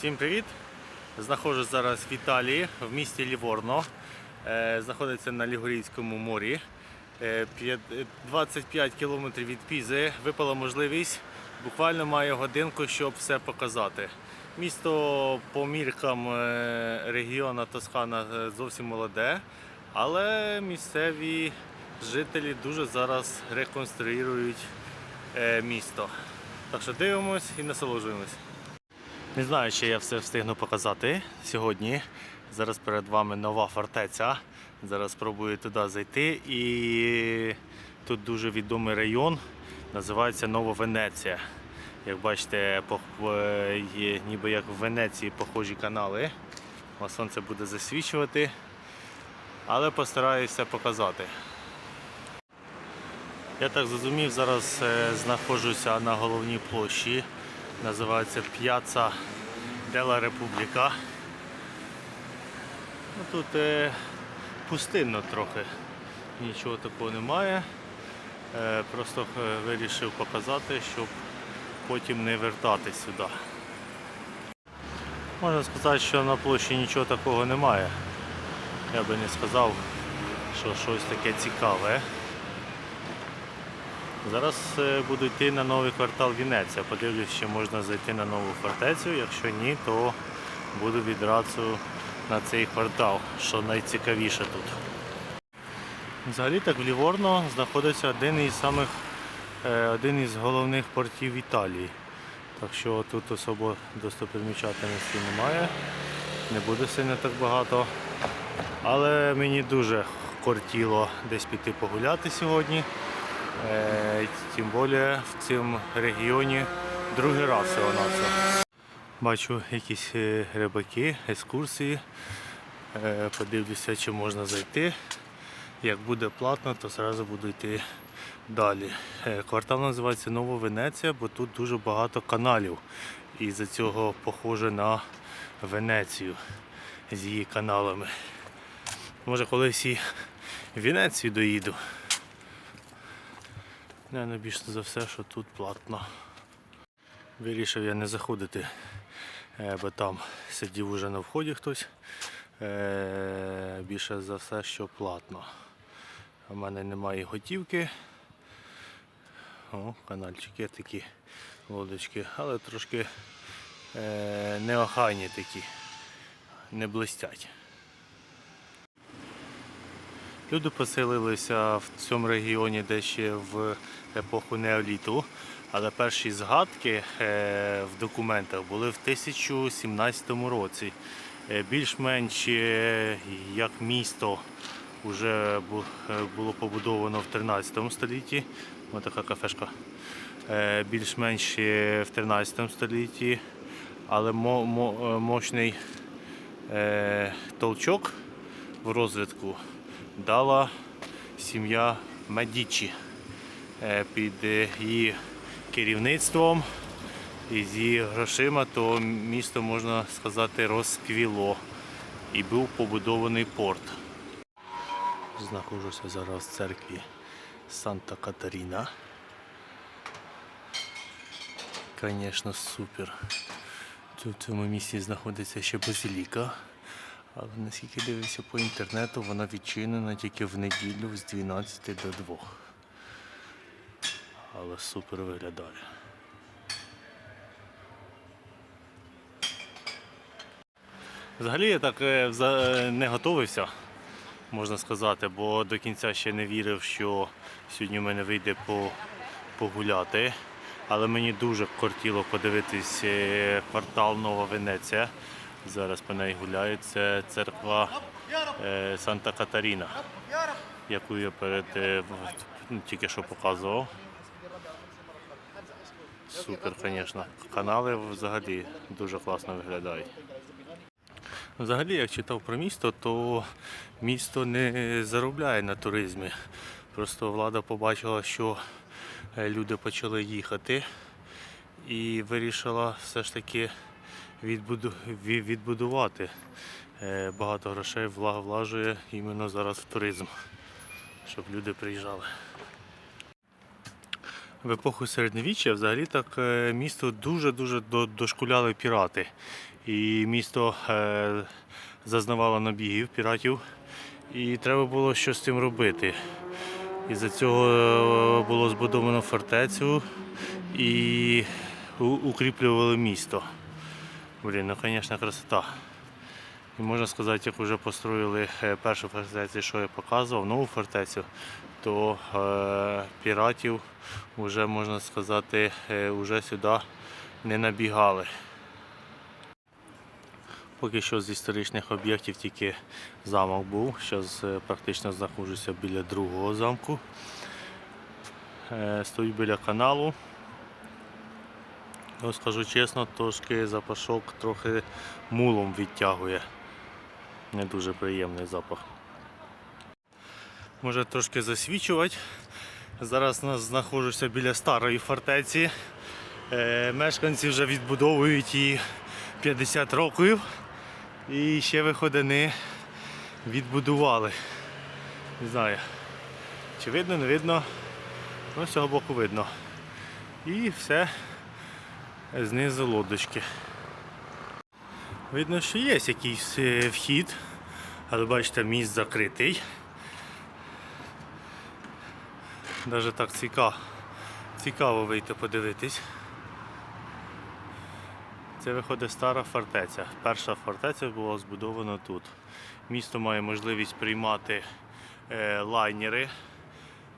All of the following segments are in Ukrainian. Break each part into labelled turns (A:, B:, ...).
A: Всім привіт! Знаходжусь зараз в Італії, в місті Ліворно. Е, Знаходиться на Лігурійському морі. Е, п'ят- е, 25 кілометрів від Пізи. Випала можливість. Буквально маю годинку, щоб все показати. Місто по міркам е, регіону Тоскана зовсім молоде, але місцеві жителі дуже зараз реконструюють місто. Так що дивимось і насолоджуємось. Не знаю, чи я все встигну показати сьогодні. Зараз перед вами нова фортеця. Зараз спробую туди зайти. І тут дуже відомий район, називається Нова Венеція. Як бачите, є ніби як в Венеції похожі канали. А сонце буде засвічувати. Але постараюся показати. Я так зрозумів, зараз е, знаходжуся на головній площі. Називається П'яца Дела Републіка. Ну, тут е, пустинно трохи. Нічого такого немає. Е, просто е, вирішив показати, щоб потім не вертатись сюди. Можна сказати, що на площі нічого такого немає. Я би не сказав, що щось таке цікаве. Зараз е, буду йти на новий квартал Венеція. Подивлюсь, чи можна зайти на нову фортецю. Якщо ні, то буду відразу на цей квартал, що найцікавіше тут. Взагалі так в Ліворно знаходиться один із самих е, один із головних портів Італії. Так що тут особо достопримічательності немає. Не буде сильно так багато. Але мені дуже кортіло десь піти погуляти сьогодні. Е, Тим більше в цьому регіоні другий раз всього на все. Бачу якісь е, рибаки, екскурсії. Е, Подивлюся, чи можна зайти. Як буде платно, то одразу буду йти далі. Квартал називається Нова Венеція, бо тут дуже багато каналів. І за цього похоже на Венецію з її каналами. Може колись і в Венецію доїду. Не, більше за все, що тут платно. Вирішив я не заходити, е, бо там сидів уже на вході хтось. Е, Більше за все, що платно. У мене немає готівки. О, канальчики такі лодочки, але трошки е, неохайні такі, не блистять. Люди поселилися в цьому регіоні де ще в епоху неоліту, але перші згадки е, в документах були в 1017 році. Е, Більш-менш е, як місто вже було побудовано в 13 столітті. Ось така кафешка. Більш-менш в 13 столітті, але мо- мо- мощний толчок в розвитку дала сім'я Медічі Е, під її керівництвом і з її грошима, то місто, можна сказати, розквіло і був побудований порт. Знаходжуся зараз в церкві Санта Катаріна. Звісно, супер. Тут в цьому місці знаходиться ще базиліка. Але наскільки дивився по інтернету, вона відчинена тільки в неділю з 12 до 2. Але супер виглядає. Взагалі я так е, е, не готувався, можна сказати, бо до кінця ще не вірив, що сьогодні в мене вийде погуляти. Але мені дуже кортіло подивитись е, квартал Нова Венеція. Зараз по неї гуляю. Це церква е, Санта Катаріна, яку я перед е, тільки що показував. Супер, звісно. Канали взагалі дуже класно виглядають. Взагалі, як читав про місто, то місто не заробляє на туризмі. Просто влада побачила, що е, люди почали їхати і вирішила все ж таки відбудувати. Е, Багато грошей влажує іменно зараз в туризм, щоб люди приїжджали. В епоху середньовіччя взагалі так е, місто дуже-дуже дошкуляли пірати. І місто е, зазнавало набігів піратів, і треба було щось з цим робити. І за цього було збудовано фортецю і укріплювали місто. Блін, ну звісно, красота. І можна сказати, як вже построїли е, першу фортецю, що я показував, нову фортецю, то е, піратів вже можна сказати, е, вже сюди не набігали. Поки що з історичних об'єктів тільки замок був. Зараз практично знаходжуся біля другого замку. Е, Стою біля каналу. Ну, скажу чесно, трошки запашок трохи мулом відтягує. Не дуже приємний запах. Може трошки засвічувати. Зараз нас знаходжуся біля старої фортеці. Е, мешканці вже відбудовують її 50 років. І ще виходини відбудували. Не знаю, чи видно, не видно. Ну, з цього боку видно. І все знизу лодочки. Видно, що є якийсь е, вхід, але бачите, міст закритий. Навіть так цікаво, цікаво вийти подивитись. Це виходить стара фортеця. Перша фортеця була збудована тут. Місто має можливість приймати е, лайнери.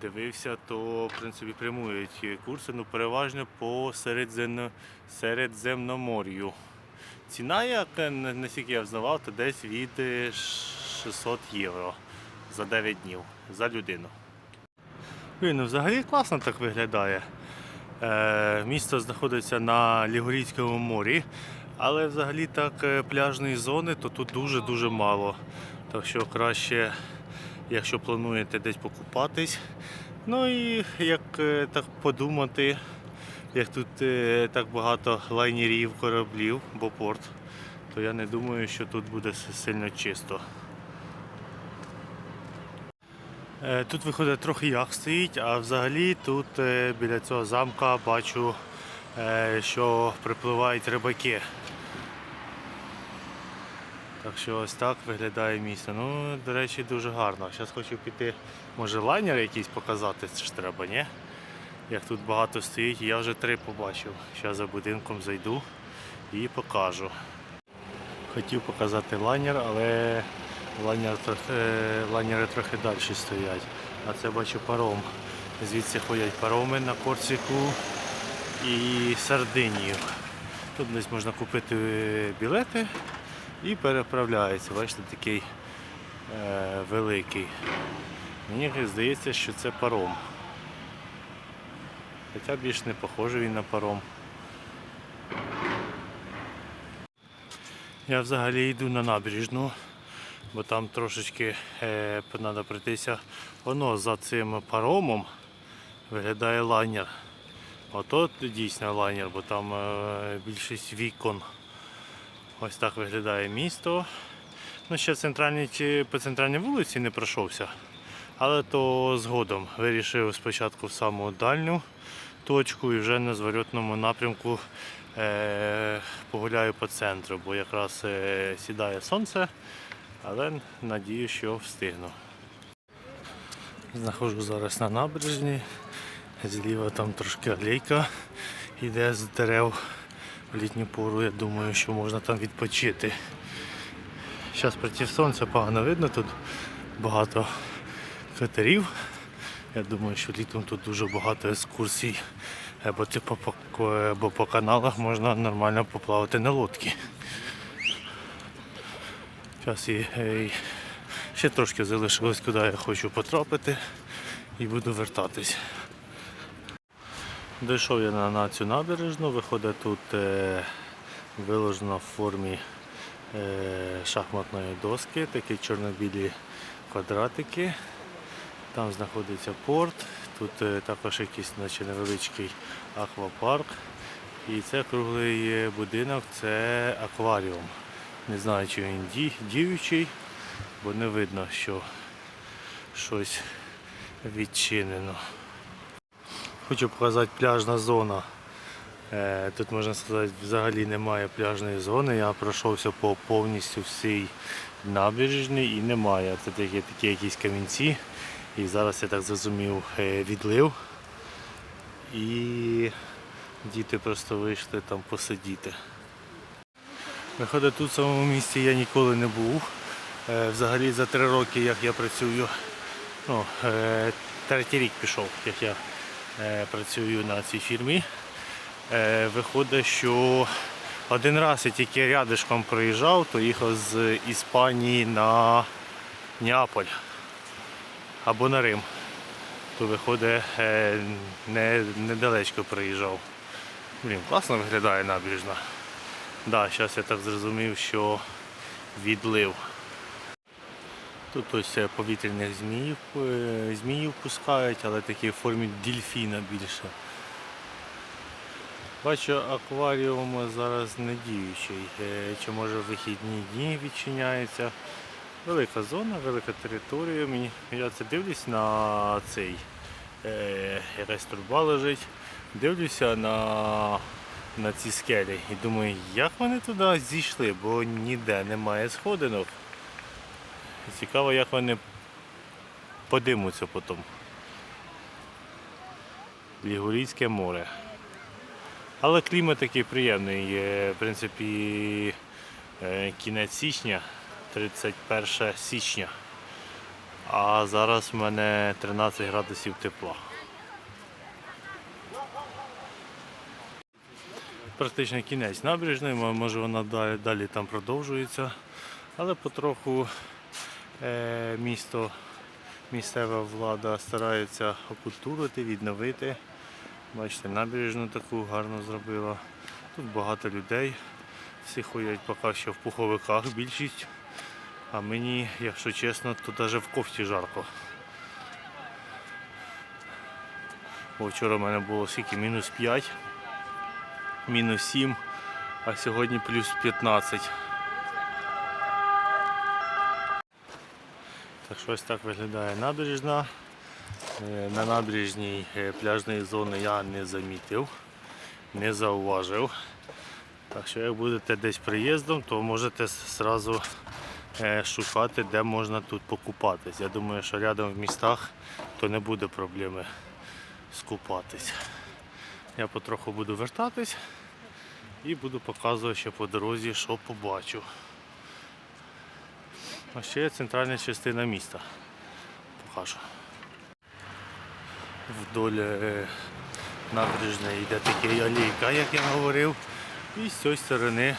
A: Дивився, то в принципі прямують курси, ну переважно по Середземно, Середземномор'ю. Ціна, як наскільки я взнавав, то десь від е, 600 євро за 9 днів за людину. Блін, ну взагалі класно так виглядає. Е, місто знаходиться на Лігурійському морі, але взагалі так е, пляжної зони то тут дуже-дуже мало. Так що краще, якщо плануєте десь покупатись. Ну і як е, так подумати, як тут е, так багато лайнерів, кораблів, бо порт, то я не думаю, що тут буде сильно чисто. Е, Тут виходить трохи яхт стоїть, а взагалі тут біля цього замка бачу, що припливають рибаки. Так що ось так виглядає місто. Ну, до речі, дуже гарно. Зараз хочу піти, може лайнер якийсь показати, це ж треба, ні? Як тут багато стоїть, я вже три побачив. Зараз за будинком зайду і покажу. Хотів показати лайнер, але лайнер, е, лайнери трохи далі стоять. А це бачу паром. Звідси ходять пароми на Корсику і Сардинію. Тут десь можна купити білети і переправляється. Бачите, такий е, великий. Мені здається, що це паром. Хоча більш не похожий він на паром. Я взагалі йду на набережну, бо там трошечки е, треба пройтися. Воно за цим паромом виглядає лайнер. Ото дійсно лайнер, бо там е, більшість вікон. Ось так виглядає місто. Ну, ще центральні, по центральній вулиці не пройшовся. Але то згодом вирішив спочатку в саму дальню точку і вже на зворотному напрямку е, погуляю по центру, бо якраз е, сідає сонце, але надію, що встигну. Знаходжу зараз на набережні. Зліва там трошки алейка йде з дерев в літню пору. Я думаю, що можна там відпочити. Зараз проти сонця погано видно, тут багато катерів. Я думаю, що літом тут дуже багато екскурсій, е, бо, типу, по, по- по каналах можна нормально поплавати на лодці. Зараз і, е, і ще трошки залишилось, куди я хочу потрапити і буду вертатись. Дійшов я на, цю набережну, виходить тут е, виложено в формі е, шахматної доски, такі чорно-білі квадратики. Там знаходиться порт, тут е, також якийсь наче невеличкий аквапарк. І це круглий е, будинок, це акваріум. Не знаю, чи він ді- діючий, бо не видно, що щось відчинено. Хочу показати пляжна зона. Е, Тут можна сказати, взагалі немає пляжної зони. Я пройшовся по повністю всій набережній і немає. Це такі, такі якісь камінці. І зараз я так зрозумів е, відлив. І діти просто вийшли там посидіти. Виходить, тут в самому місці я ніколи не був. Е, Взагалі за три роки, як я працюю, ну, третій рік пішов, як я працюю на цій фірмі. Е, Виходить, що один раз я тільки рядишком проїжджав, то їхав з Іспанії на Неаполь або на Рим. То виходить, е, не, недалечко проїжджав. Блін, класно виглядає набережна. Да, зараз я так зрозумів, що відлив. Тут ось е, повітряних зміїв, е, зміїв пускають, але такі в формі дільфіна більше. Бачу, акваріум зараз не діючий. Е, Чи може вихідні дні відчиняється. Велика зона, велика територія. Я це дивлюсь на цей якась труба лежить. Дивлюся на, на ці скелі і думаю, як вони туди зійшли, бо ніде немає сходинок. Цікаво, як вони подимуться потім. Лігурійське море. Але клімат такий приємний. В принципі, е, кінець січня, 31 січня. А зараз в мене 13 градусів тепла. Практично кінець набережної, може вона далі, далі там продовжується. Але потроху місто, місцева влада старається окультурити, відновити. Бачите, набережну таку гарно зробила. Тут багато людей. Всі ходять поки що в пуховиках більшість. А мені, якщо чесно, то навіть в кофті жарко. Бо вчора в мене було скільки мінус 5, мінус 7, а сьогодні плюс 15. Так що ось так виглядає набережна. Е, На набережній е, пляжної зони я не замітив, не зауважив. Так що як будете десь приїздом, то можете зразу шукати, де можна тут покупатись. Я думаю, що рядом в містах то не буде проблеми скупатись. Я потроху буду вертатись і буду показувати ще по дорозі, що побачу. А ще є центральна частина міста. Покажу. Вдоль е, набережної йде такий алейка, як я говорив. І з цієї сторони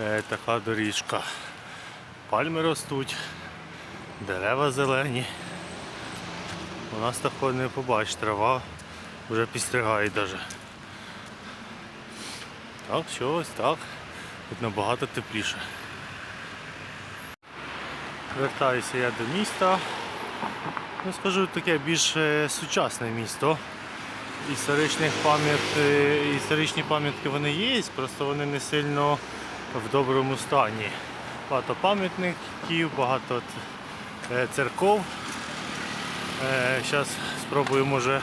A: е, така доріжка. Пальми ростуть, дерева зелені. У нас такого не побачиш, трава вже підстригає навіть. Так, що ось так. Тут набагато тепліше. Вертаюся я до міста. Ну, скажу таке більш е, сучасне місто. Історичних пам'ят, е, історичні пам'ятки вони є, просто вони не сильно в доброму стані. Багато пам'ятників, багато е, церков. Зараз спробую, може,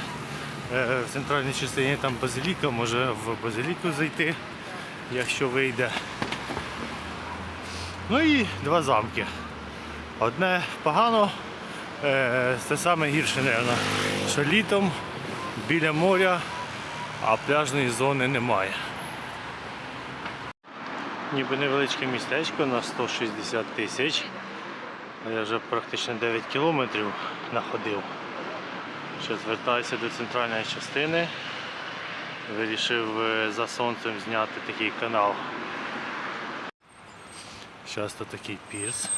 A: е, в центральній частині там базиліка, може в базиліку зайти, якщо вийде. Ну і два замки. Одне погано, е, це саме гірше, мабуть, що літом біля моря, а пляжної зони немає. Ніби невеличке містечко на 160 тисяч. Я вже практично 9 кілометрів находив. Ще звертаюся до центральної частини. Вирішив е, за сонцем зняти такий канал. Тут такий пірс.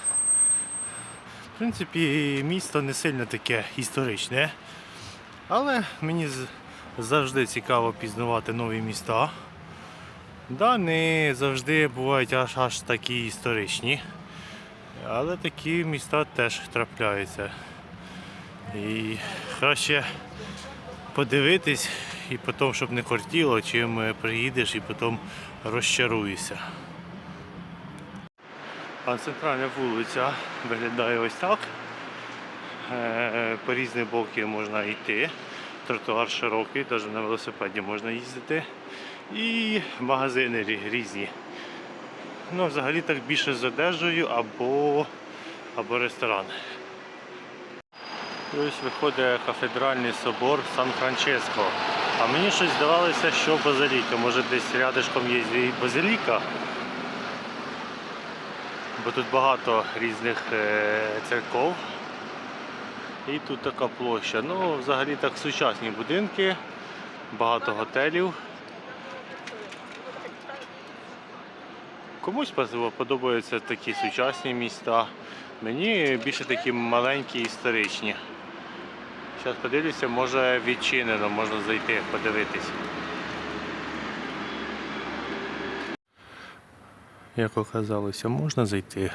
A: В принципі, місто не сильно таке історичне, але мені завжди цікаво пізнавати нові міста. Да, не завжди бувають аж аж такі історичні, але такі міста теж трапляються. І краще подивитись і потім, щоб не кортіло, чим е, приїдеш і потім розчаруєшся. А центральна вулиця виглядає ось так. Е, По різні боки можна йти. тротуар широкий, навіть на велосипеді можна їздити. І магазини різні. Ну, взагалі так більше з одежею або, або ресторан. Ось виходить кафедральний собор Сан-Франческо. А мені щось здавалося, що базиліка. Може десь рядишком є базиліка. Бо тут багато різних е, церков. І тут така площа. Ну, взагалі так сучасні будинки, багато готелів. Комусь подобаються такі сучасні міста. Мені більше такі маленькі історичні. Зараз подивлюся, може відчинено, можна зайти, подивитись. Як оказалося, можна зайти,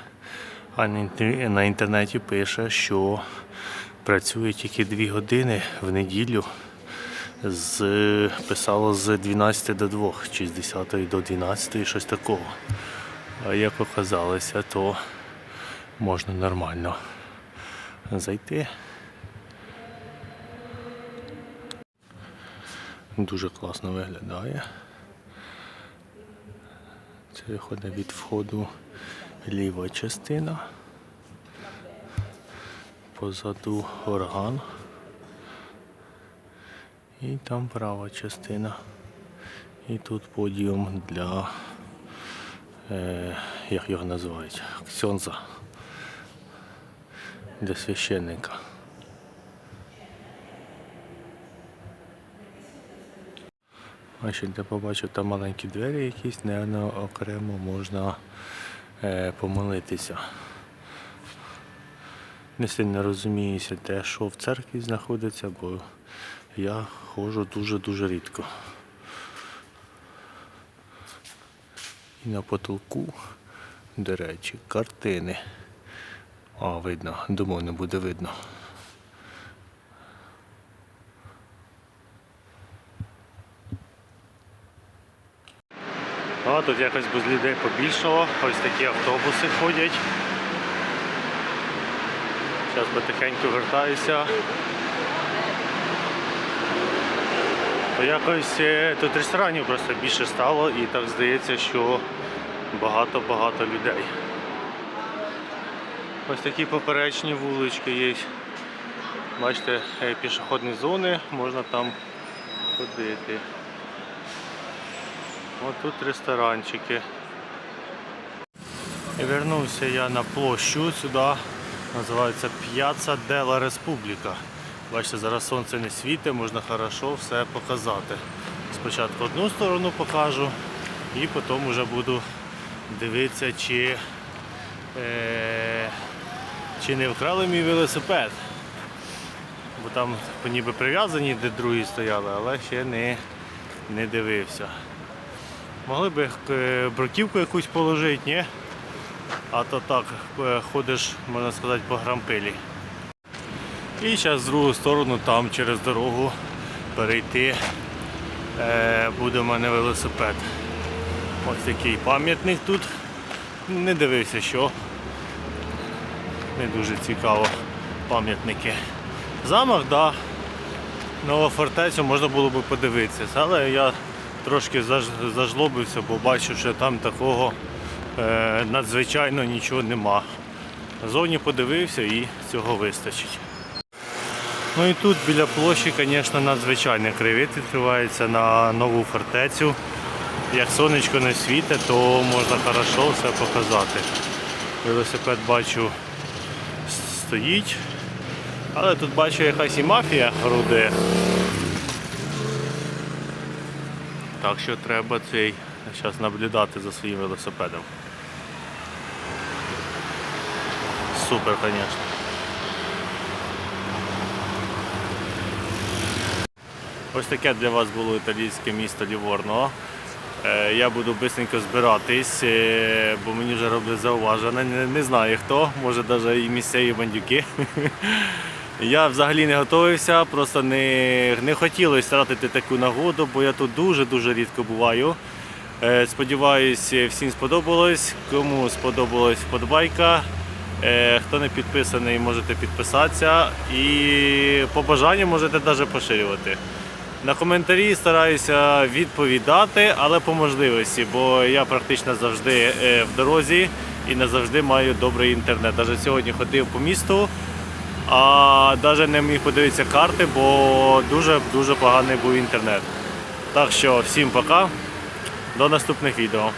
A: а на інтернеті пише, що працює тільки 2 години в неділю. З, писало з 12 до 2 чи з 10 до 12, щось такого. А як оказалося, то можна нормально зайти. Дуже класно виглядає. Це виходить від входу ліва частина. Позаду орган. І там права частина. І тут подіум для, е, як його називають, ксьонза. Для священника. А ще де побачив там маленькі двері якісь, наверно, окремо можна е, помолитися. Не сильно розуміюся те, що в церкві знаходиться, бо я ходжу дуже-дуже рідко. І на потолку, до речі, картини. А, видно, думаю, не буде видно. Тут якось без людей побільшало. Ось такі автобуси ходять. Зараз потихеньку вертаюся. То якось тут ресторанів просто більше стало і так здається, що багато-багато людей. Ось такі поперечні вулички є. Бачите, е, пішохідні зони, можна там ходити. Ось тут ресторанчики. І вернувся я на площу сюди. Називається П'яца Дела Республіка. Бачите, зараз сонце не світить, можна хорошо все показати. Спочатку одну сторону покажу і потім вже буду дивитися, чи, е, чи не вкрали мій велосипед. Бо там ніби прив'язані, де другі стояли, але ще не, не дивився. Могли би е, бруківку якусь положити, ні? А то так, е, ходиш, можна сказати, по грампилі. І зараз з другу сторону, там через дорогу перейти е, буде в мене велосипед. Ось такий пам'ятник тут. Не дивився, що. Не дуже цікаво пам'ятники. Замок, так. Да. Нова фортеця можна було би подивитися, але я трошки зажлобився, бо бачив, що там такого е, надзвичайно нічого нема. Зовні подивився і цього вистачить. Ну і тут біля площі, звісно, надзвичайний кривіт відкривається на нову фортецю. Як сонечко не світить, то можна хорошо все показати. Велосипед бачу стоїть. Але тут бачу якась і мафія орудує. Так що треба цей зараз наблюдати за своїм велосипедом. Супер, звісно. Ось таке для вас було італійське місто Ліворно. Е, Я буду швидко збиратись, е, бо мені вже роблять зауваження. Не, не знаю хто, може навіть і місцеві бандюки. Я взагалі не готувався, просто не, не хотілося втратити таку нагоду, бо я тут дуже-дуже рідко буваю. Е, Сподіваюсь, всім сподобалось. Кому сподобалась вподобайка, Е, Хто не підписаний, можете підписатися. І по бажанню можете навіть поширювати. На коментарі стараюся відповідати, але по можливості, бо я практично завжди е, в дорозі і не завжди маю добрий інтернет. Навіть сьогодні ходив по місту, а навіть не міг подивитися карти, бо дуже дуже поганий був інтернет. Так що всім пока, до наступних відео.